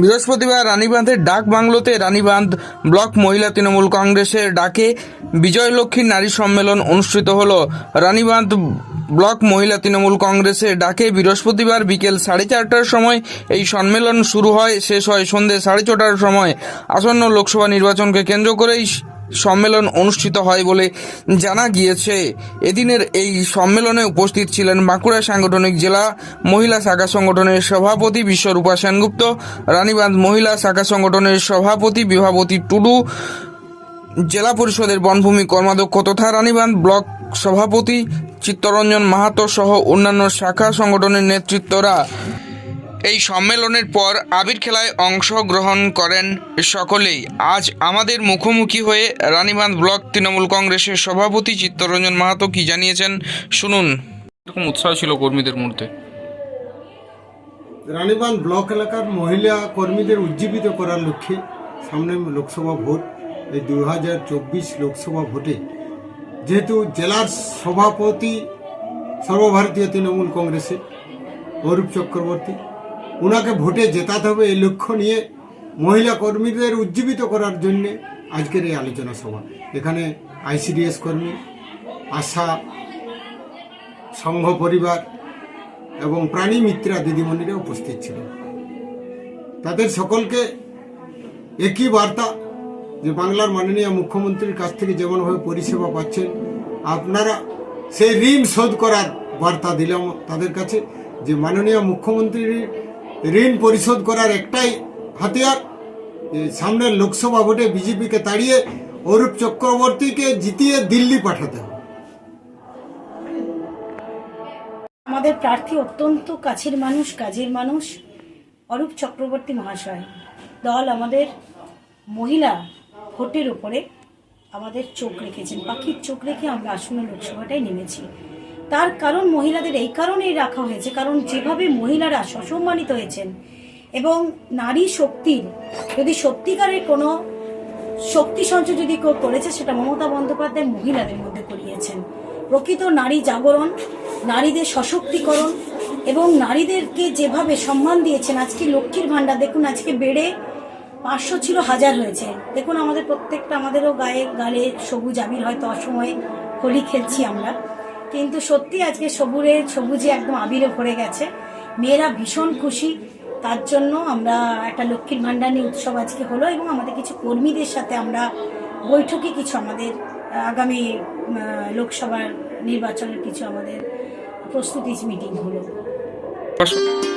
বৃহস্পতিবার রানীবাঁধের ডাক বাংলোতে রানীবাঁধ ব্লক মহিলা তৃণমূল কংগ্রেসের ডাকে বিজয়লক্ষ্মী নারী সম্মেলন অনুষ্ঠিত হল। রানীবাঁধ ব্লক মহিলা তৃণমূল কংগ্রেসের ডাকে বৃহস্পতিবার বিকেল সাড়ে চারটার সময় এই সম্মেলন শুরু হয়, শেষ হয় সন্ধে সাড়ে ছটার সময়। আসন্ন লোকসভা নির্বাচনকে কেন্দ্র করেই সম্মেলন অনুষ্ঠিত হয় বলে জানা গিয়েছে। এদিনের এই সম্মেলনে উপস্থিত ছিলেন বাঁকুড়া সাংগঠনিক জেলা মহিলা শাখা সংগঠনের সভাপতি বিশ্বরূপা সেনগুপ্ত, রানীবাঁধ মহিলা শাখা সংগঠনের সভাপতি বিভাবতী টুডু, জেলা পরিষদের বনভূমি কর্মাধ্যক্ষ তথা রানীবাঁধ ব্লক সভাপতি চিত্তরঞ্জন মাহাতো সহ অন্যান্য শাখা সংগঠনের নেতৃত্বরা। এই সম্মেলনের পর আবির খেলায় অংশগ্রহণ করেন সকলেই। আজ আমাদের মুখোমুখি হয়ে রানীবাঁধ ব্লক তৃণমূল কংগ্রেসের সভাপতি চিত্তরঞ্জন মাহাতো কি জানিয়েছেন শুনুন। এরকম উৎসাহ ছিল কর্মীদের মধ্যে। রানীবাঁধ ব্লক এলাকার মহিলা কর্মীদের উজ্জীবিত করার লক্ষ্যে সামনে লোকসভা ভোট। এই দু হাজার চব্বিশ লোকসভা ভোটে যেহেতু জেলার সভাপতি সর্বভারতীয় তৃণমূল কংগ্রেসের অরূপ চক্রবর্তী ওনাকে ভোটে জেতাতে হবে এই লক্ষ্য নিয়ে মহিলা কর্মীদের উজ্জীবিত করার জন্য আজকের এই আলোচনা সভা। এখানে আইসিডিএস কর্মী, আশা সংঘ পরিবার এবং প্রাণী মিত্রা দিদিমণিরা উপস্থিত ছিলেন। তাদের সকলকে একই বার্তা যে বাংলার মাননীয় মুখ্যমন্ত্রীর কাছ থেকে যেমনভাবে পরিষেবা পাচ্ছেন, আপনারা সেই ঋণ শোধ করার বার্তা দিলাম তাদের কাছে যে মাননীয় মুখ্যমন্ত্রীর ঋণ পরিশোধ করার একটাই হাতিয়ার। সামনের লোকসভা ভোটে বিজেপিকে তাড়িয়ে অরূপ চক্রবর্তীকে জিতিয়ে দিল্লি পাঠাতে হবে। আমাদের প্রার্থী অত্যন্ত কাছের মানুষ, কাজের মানুষ, অরূপ চক্রবর্তী মহাশয়। দল আমাদের মহিলা ভোটের উপরে আমাদের চোখ রেখেছেন। পাখির চোখ রেখে আমরা আসন্ন লোকসভাটায় নেমেছি। তার কারণ মহিলাদের এই কারণেই রাখা হয়েছে, কারণ যেভাবে মহিলারা সসম্মানিত হয়েছেন এবং নারী শক্তির, যদি সত্যিকারের কোনো শক্তি সঞ্চয় যদি কেউ করেছে, সেটা মমতা বন্দ্যোপাধ্যায় মহিলাদের মধ্যে করিয়েছেন। প্রকৃত নারী জাগরণ, নারীদের সশক্তিকরণ এবং নারীদেরকে যেভাবে সম্মান দিয়েছেন, আজকে লক্ষ্মীর ভাণ্ডার, দেখুন আজকে বেড়ে পাঁচশো ছিল, হাজার হয়েছে। দেখুন আমাদের প্রত্যেকটা, আমাদেরও গায়ে, গালে সবুজ আবির, হয়তো অসময়ে হোলি খেলছি আমরা। কিন্তু সত্যি আজকে সবুরে, সবুজে একদম আবিরে ভরে গেছে। মেয়েরা ভীষণ খুশি। তার জন্য আমরা একটা লক্ষ্মীর ভাণ্ডার উৎসব আজকে হলো এবং আমাদের কিছু কর্মীদের সাথে আমরা বৈঠকে কিছু আমাদের আগামী লোকসভার নির্বাচনের কিছু আমাদের প্রস্তুতি মিটিং হলো।